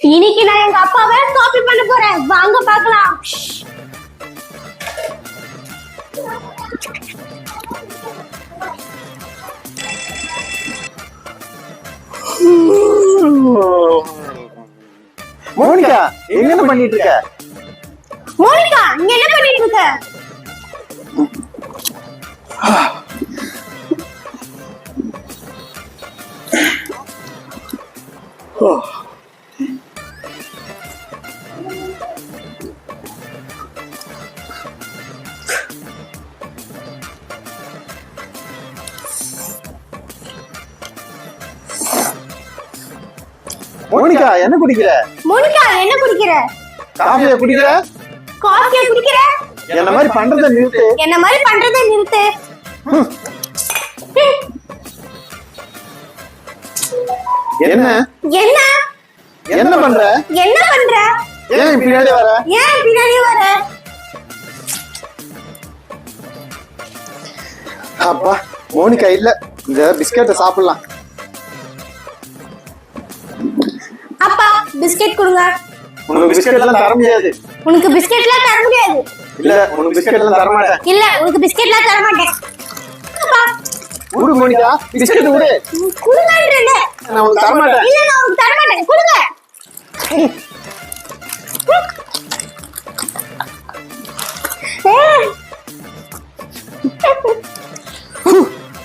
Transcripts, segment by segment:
இன்னைக்கு நான் எங்க அப்பாவை காப்பி பண்ண போறேன். வாங்க பார்க்கலாம். மோனிகா என்ன பண்ணிட்டு இருக்க? மோனிகா நீங்க என்ன பண்ணிட்டு இருக்க? மோனிகா என்ன குடிக்கிற? மோனிகா என்ன குடிக்கிற? காஃபியா குடிக்கிற? காஃபியா குடிக்கிற? என்ன மாதிரி பண்றத நிறுத்து. என்ன மாதிரி பண்றதை நிறுத்து? என்ன? என்ன? என்ன பண்ற? என்ன பண்ற? ஏன் பின்னாடி வர? ஏன் பின்னாடி வர? அப்பா மோனிகா இல்ல. இந்த பிஸ்கெட்டை சாப்பிடலாம். பிஸ்கெட் கொடுங்க. உனக்கு பிஸ்கெட் எல்லாம் தர முடியாது. உனக்கு பிஸ்கெட்லாம் தர முடியாது. இல்ல உனக்கு பிஸ்கெட் எல்லாம் தர மாட்டேன். இல்ல உனக்கு பிஸ்கெட்லாம் தர மாட்டேன். விடு மோனிகா. பிஸ்கெட் விடு. கொடுங்கன்றேன். நான் உனக்கு தர மாட்டேன். இல்ல நான் உங்களுக்கு தர மாட்டேன். கொடுங்க.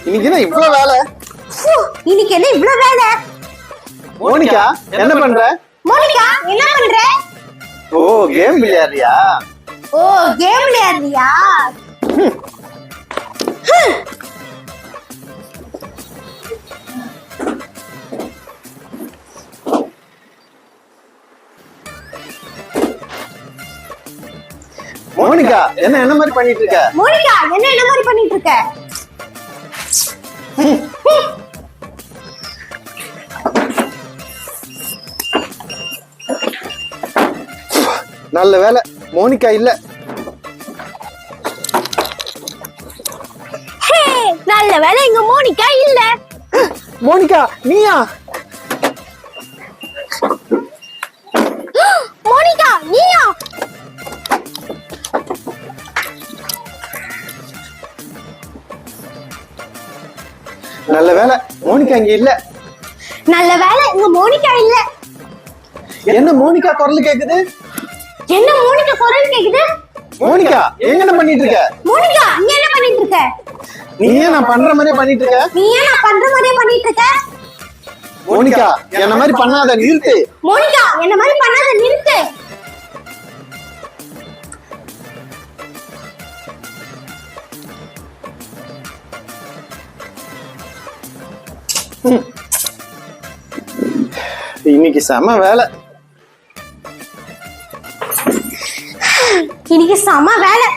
இன்னைக்கு என்ன இவ்வளவு வேலை? இன்னைக்கு என்ன இவ்வளவு வேலை? மோனிகா என்ன பண்ற? மோனிகா என்ன பண்ற? ஓ கேம் விளையாடுறியா? ஓ கேம் விளையாடுறியா? மோனிகா என்ன என்ன மாதிரி பண்ணிட்டு இருக்க? மோனிகா என்ன என்ன மாதிரி பண்ணிட்டு இருக்க? நல்ல வேலை. மோனிகா இல்ல. ஹே, நல்ல வேலை எங்க மோனிகா இல்ல. மோனிகா நீயா? மோனிகா நீயா? நல்ல வேலை. மோனிகா இங்க இல்ல. நல்ல வேலை எங்க மோனிகா இல்ல. என்ன மோனிகா குரல் கேக்குது? என்ன மோனிகா குரல் கேக்குது? மோனிகா எங்க என்ன பண்ணிட்டு இருக்க மோனிகா நீ என்ன பண்ணிட்டு இருக்க நீ ஏன் நான் பண்ற மாதிரியே பண்ணிட்டு இருக்க நீ ஏன் நான் பண்ற மாதிரியே பண்ணிட்டு இருக்க மோனிகா என்ன மாதிரி பண்ணாத நிறுத்து. மோனிகா என்ன மாதிரி பண்ணாத நிறுத்து. இன்னைக்கு செம வேலை. இன்னைக்கு செம வேலை.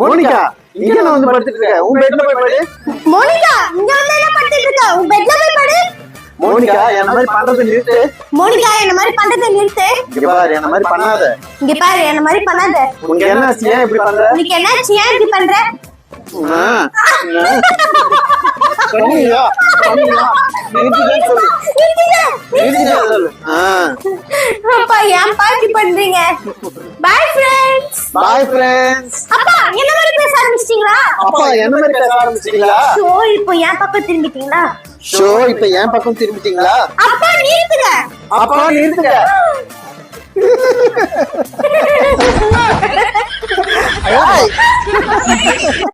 மோனிகா இங்க நான் வந்து படுத்துட்டு இருக்கேன். உன் பெட்ல போய் படு. மோனிகா இங்க வந்து என்ன பண்ணிட்டு இருக்க உன் பெட்ல போய் படு. மோனிகா என்ன மாதிரி பண்றதை நிறுத்து. மோனிகா என்ன மாதிரி பண்றதை நிறுத்து. இங்க பாரு என்ன மாதிரி பண்ணாத. இங்க பாரு என்ன மாதிரி பண்ணாத. உனக்கு என்ன ஆச்சு? ஏன் இப்படி பண்ற? உனக்கு என்னாச்சு ஏன் இப்படி பண்ற? சொன்னியா? சொன்னியா? நிறுத்திட்டேன்னு சொல்லு. நிறுத்திட்டேன்னு சொல்லு. அப்பா ஏன்பா இப்படி பண்றீங்க பாய் ஃப்ரெண்ட்ஸ் Bye friends. அப்பா என்ன மாதிரி பேச ஆரம்பிச்சிட்டீங்களா அப்பா என்ன மாதிரி பேச ஆரம்பிச்சிட்டீங்களா ஷோ இப்போ என் பக்கம் திரும்பிட்டீங்களா ஷோ இப்ப என் பக்கம் திரும்பிட்டீங்களா அப்பா நிறுத்துங்க அப்பா நிறுத்துங்க.